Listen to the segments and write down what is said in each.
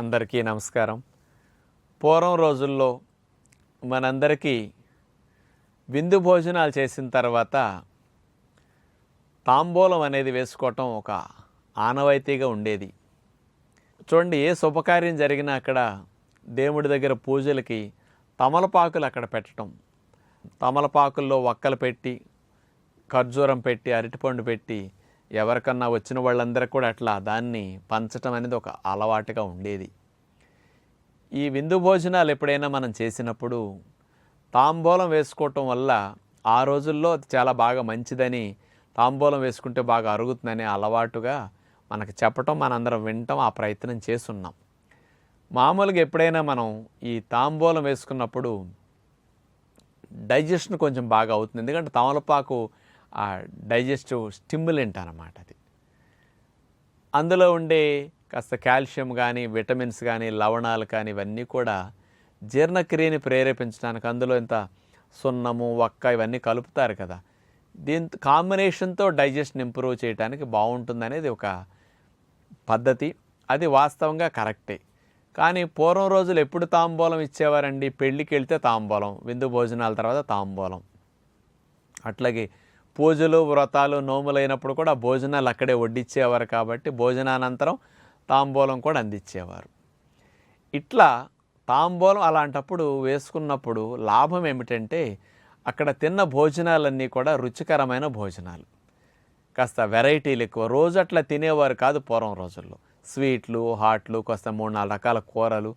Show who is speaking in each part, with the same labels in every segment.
Speaker 1: అందరికీ నమస్కారం. పూర్వం రోజుల్లో మనందరికీ విందు భోజనాలు చేసిన తర్వాత తాంబూలం అనేది వేసుకోవటం ఒక ఆనవాయితీగా ఉండేది. చూడండి ఏ శుభకార్యం జరిగినా అక్కడ దేవుడి దగ్గర పూజలకి తమలపాకులు అక్కడ పెట్టడం తమలపాకుల్లో వక్కలు పెట్టి ఖర్జూరం పెట్టి అరటిపండు పెట్టి ఎవరికన్నా వచ్చిన వాళ్ళందరికీ కూడా అట్లా దాన్ని పంచటం అనేది ఒక అలవాటుగా ఉండేది. ఈ విందు భోజనాలు ఎప్పుడైనా మనం చేసినప్పుడు తాంబూలం వేసుకోవటం వల్ల ఆ రోజుల్లో అది చాలా బాగా మంచిదని తాంబూలం వేసుకుంటే బాగా అరుగుతుందనే అలవాటుగా మనకు చెప్పటం మనందరం వినటం ఆ ప్రయత్నం చేస్తున్నాం. మామూలుగా ఎప్పుడైనా మనం ఈ తాంబూలం వేసుకున్నప్పుడు డైజెషన్ కొంచెం బాగా అవుతుంది. ఎందుకంటే తమలపాకు ఆ డైజెస్టివ్ స్టిమ్యులెంట్ అనమాట అది. అందులో ఉండే కాస్త కాల్షియం కానీ విటమిన్స్ కానీ లవణాలు కానీ ఇవన్నీ కూడా జీర్ణక్రియని ప్రేరేపించడానికి అందులో ఇంత సున్నము వక్క ఇవన్నీ కలుపుతారు కదా. దీంతో కాంబినేషన్తో డైజెషన్ ఇంప్రూవ్ చేయడానికి బాగుంటుందనేది ఒక పద్ధతి. అది వాస్తవంగా కరెక్టే. కానీ పూర్వం రోజులు ఎప్పుడు తాంబూలం ఇచ్చేవారండి? పెళ్ళికి వెళ్తే తాంబూలం విందు భోజనాల తర్వాత తాంబూలం. అట్లాగే పూజలు వ్రతాలు నోములైనప్పుడు కూడా భోజనాలు అక్కడే వడ్డిచ్చేవారు కాబట్టి భోజనానంతరం తాంబూలం కూడా అందించేవారు ఇట్లా తాంబూలం అలాంటప్పుడు వేసుకున్నప్పుడు లాభం ఏమిటంటే అక్కడ తిన్న భోజనాలన్నీ కూడా రుచికరమైన భోజనాలు. కాస్త వెరైటీలు ఎక్కువ. రోజు అట్లా తినేవారు కాదు పూర్వం రోజుల్లో. స్వీట్లు హాట్లు కాస్త మూడు నాలుగు రకాల కూరలు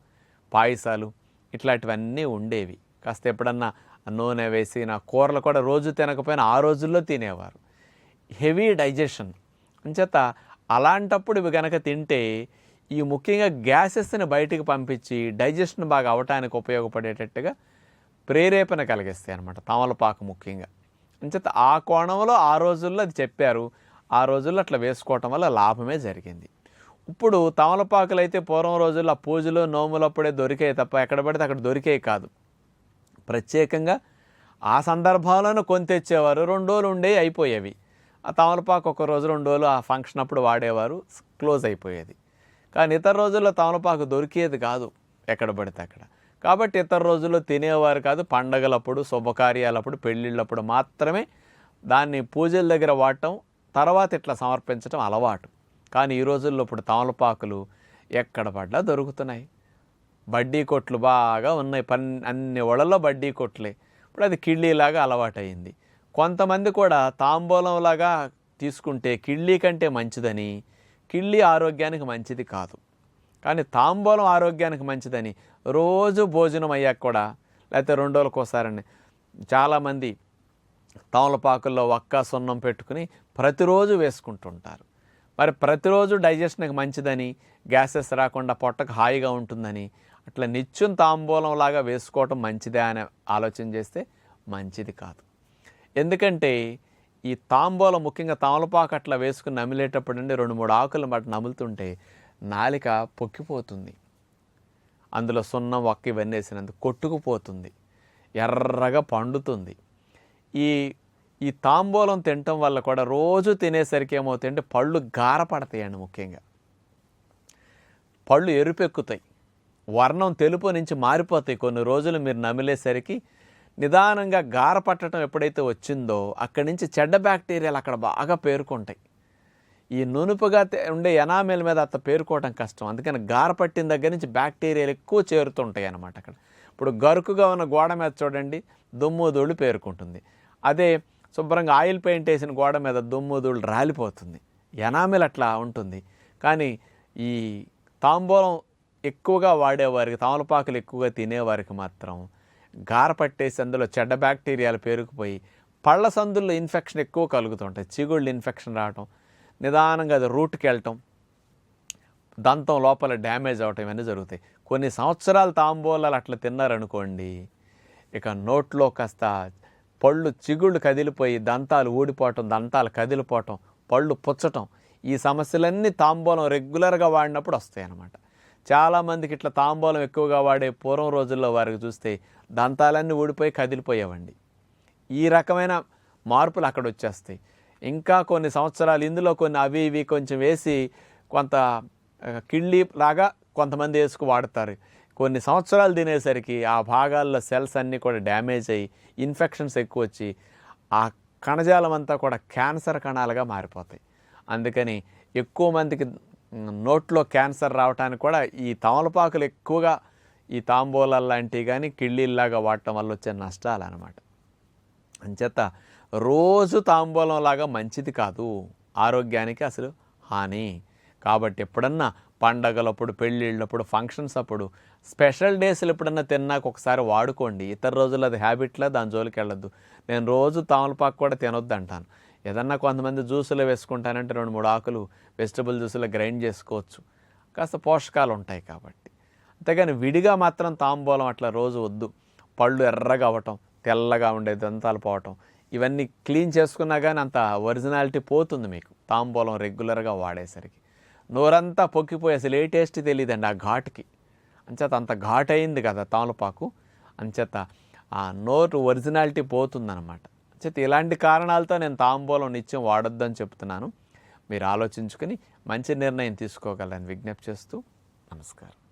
Speaker 1: పాయసాలు ఇట్లాంటివన్నీ ఉండేవి. కాస్త ఎప్పుడన్నా నూనె వేసి నా కూరలు కూడా రోజు తినకపోయినా ఆ రోజుల్లో తినేవారు. Heavy digestion. అంచేత అలాంటప్పుడు ఇవి కనుక తింటే ఈ ముఖ్యంగా గ్యాసెస్ని బయటికి పంపించి డైజెషన్ బాగా అవటానికి ఉపయోగపడేటట్టుగా ప్రేరేపణ కలిగిస్తాయి అనమాట తమలపాకు ముఖ్యంగా. అంచేత ఆ కోణంలో ఆ రోజుల్లో అది చెప్పారు. ఆ రోజుల్లో అట్లా వేసుకోవటం వల్ల లాభమే జరిగింది. ఇప్పుడు తమలపాకులు అయితే పూర్వం రోజుల్లో పూజలు నోములప్పుడే దొరికాయి తప్ప ఎక్కడ పడితే అక్కడ దొరికాయి కాదు. ప్రత్యేకంగా ఆ సందర్భాలను కొని తెచ్చేవారు. రెండు రోజులు ఉండే అయిపోయేవి. ఆ తమలపాకు ఒక రోజు రెండు రోజులు ఆ ఫంక్షన్ అప్పుడు వాడేవారు. క్లోజ్ అయిపోయేది. కానీ ఇతర రోజుల్లో తమలపాకు దొరికేది కాదు ఎక్కడ పడితే అక్కడ. కాబట్టి ఇతర రోజుల్లో తినేవారు కాదు. పండగలప్పుడు శుభకార్యాలప్పుడు పెళ్ళిళ్ళప్పుడు మాత్రమే దాన్ని పూజల దగ్గర వాడటం తర్వాత ఇట్లా సమర్పించడం అలవాటు. కానీ ఈ రోజుల్లో ఇప్పుడు తమలపాకులు ఎక్కడ పడ్డా దొరుకుతున్నాయి. బడ్డీ కొట్లు బాగా ఉన్నాయి. పన్ అన్ని ఒళ్ళలో బడ్డీ కొట్లే. ఇప్పుడు అది కిళ్ళీలాగా అలవాటైంది కొంతమంది కూడా తాంబూలంలాగా తీసుకుంటే కిళ్ళీ కంటే మంచిదని కిళ్ళీ ఆరోగ్యానికి మంచిది కాదు. కానీ తాంబూలం ఆరోగ్యానికి మంచిదని రోజు భోజనం అయ్యాక కూడా లేకపోతే రెండు రోజులకు ఒకసారని చాలామంది తమలపాకుల్లో ఒక్క సున్నం పెట్టుకుని ప్రతిరోజు వేసుకుంటుంటారు. మరి ప్రతిరోజు డైజెషన్కి మంచిదని గ్యాసెస్ రాకుండా పొట్టకు హాయిగా ఉంటుందని అట్లా నిత్యం తాంబూలం లాగా వేసుకోవటం మంచిదే అనే ఆలోచన చేస్తే మంచిది కాదు. ఎందుకంటే ఈ తాంబూలం ముఖ్యంగా తమలపాకు అట్లా వేసుకుని నమిలేటప్పుడు నుండి రెండు మూడు ఆకులు మాట నములుతుంటే నాలిక పొక్కిపోతుంది. అందులో సున్నం వక్క ఇవన్నీ వేసినందుకు కొట్టుకుపోతుంది. ఎర్రగా పండుతుంది. ఈ ఈ తాంబూలం తినటం వల్ల కూడా రోజు తినేసరికి ఏమవుతాయంటే పళ్ళు గారపడతాయండి ముఖ్యంగా. పళ్ళు ఎరుపెక్కుతాయి. వర్ణం తెలుపు నుంచి మారిపోతాయి. కొన్ని రోజులు మీరు నమిలేసరికి నిదానంగా గార పట్టడం ఎప్పుడైతే వచ్చిందో అక్కడి నుంచి చెడ్డ బ్యాక్టీరియాలు అక్కడ బాగా పేరుకుంటాయి. ఈ నునుపుగా ఉండే ఎనామిల్ మీద అంత పేరుకోవడం కష్టం. అందుకని గార పట్టిన దగ్గర నుంచి బ్యాక్టీరియాలు ఎక్కువ చేరుతుంటాయి అన్నమాట అక్కడ. ఇప్పుడు గరుకుగా ఉన్న గోడ మీద చూడండి దుమ్ము ధూళి పేరుకుంటుంది. అదే శుభ్రంగా ఆయిల్ పెయింట్ వేసిన గోడ మీద దుమ్ము ధూళి రాలిపోతుంది. ఎనామిల్ అట్లా ఉంటుంది. కానీ ఈ తాంబూలం ఎక్కువగా వాడేవారికి తమలపాకులు ఎక్కువగా తినేవారికి మాత్రం గారపట్టేసి అందులో చెడ్డ బ్యాక్టీరియాలు పేరుకుపోయి పళ్ళ సందుల్లో ఇన్ఫెక్షన్ ఎక్కువ కలుగుతుంటాయి. చిగుళ్ళు ఇన్ఫెక్షన్ రావటం నిదానంగా అది రూట్కి వెళ్ళటం దంతం లోపల డ్యామేజ్ అవటం ఇవన్నీ జరుగుతాయి. కొన్ని సంవత్సరాలు తాంబూలాలు అట్లా తిన్నారనుకోండి ఇక నోట్లో కాస్త పళ్ళు చిగుళ్ళు కదిలిపోయి దంతాలు ఊడిపోవటం దంతాలు కదిలిపోవటం పళ్ళు పుచ్చటం ఈ సమస్యలన్నీ తాంబూలం రెగ్యులర్గా వాడినప్పుడు వస్తాయి అన్నమాట చాలామందికి ఇట్లా తాంబూలం ఎక్కువగా వాడే పూర్వం రోజుల్లో వారికి చూస్తే దంతాలన్నీ ఊడిపోయి కదిలిపోయేవండి. ఈ రకమైన మార్పులు అక్కడ వచ్చేస్తాయి. ఇంకా కొన్ని సంవత్సరాలు ఇందులో కొన్ని అవి ఇవి కొంచెం వేసి కొంత కిళ్ళి లాగా కొంతమంది వేసుకు వాడతారు. కొన్ని సంవత్సరాలు తినేసరికి ఆ భాగాల్లో సెల్స్ అన్నీ కూడా డ్యామేజ్ అయ్యి ఇన్ఫెక్షన్స్ ఎక్కువ వచ్చి ఆ కణజాలం అంతా కూడా క్యాన్సర్ కణాలుగా మారిపోతాయి. అందుకని ఎక్కువ మందికి నోట్లో క్యాన్సర్ రావడానికి కూడా ఈ తమలపాకులు ఎక్కువగా ఈ తాంబూలాలు లాంటివి కానీ కిళ్ళీల్లాగా వాడటం వల్ల వచ్చే నష్టాలు అనమాట అంచేత రోజు తాంబూలం లాగా మంచిది కాదు. ఆరోగ్యానికి అసలు హాని. కాబట్టి ఎప్పుడన్నా పండగలప్పుడు పెళ్ళిళ్ళప్పుడు ఫంక్షన్స్ అప్పుడు స్పెషల్ డేస్లు ఎప్పుడన్నా తిన్నాక ఒకసారి వాడుకోండి. ఇతర రోజులు అది హ్యాబిట్లా దాని జోలికి వెళ్ళొద్దు. నేను రోజు తామలపాకు కూడా తినొద్దు అంటాను ఏదన్నా కొంతమంది జ్యూసులు వేసుకుంటానంటే రెండు మూడు ఆకులు వెజిటబుల్ జ్యూసులు గ్రైండ్ చేసుకోవచ్చు. కాస్త పోషకాలు ఉంటాయి కాబట్టి. అంతేగాని విడిగా మాత్రం తాంబూలం అట్లా రోజు వద్దు. పళ్ళు ఎర్రగా అవ్వటం తెల్లగా ఉండే దంతాలు పోవటం ఇవన్నీ క్లీన్ చేసుకున్నా కానీ అంత ఒరిజినాలిటీ పోతుంది మీకు. తాంబూలం రెగ్యులర్గా వాడేసరికి. నోరంతా పొక్కిపోయి అసలు ఏ టేస్ట్ తెలియదండి ఆ ఘాటుకి. అంచేత అంత ఘాట్ అయింది కదా తామలపాకు. అంచేత ఆ నోరు ఒరిజినాలిటీ పోతుందన్నమాట. చేతి ఇలాంటి కారణాలతో నేను తాంబూలం నిత్యం వాడొద్దని చెప్తున్నాను. మీరు ఆలోచించుకుని మంచి నిర్ణయం తీసుకోగలని విజ్ఞప్తి చేస్తూ నమస్కారం.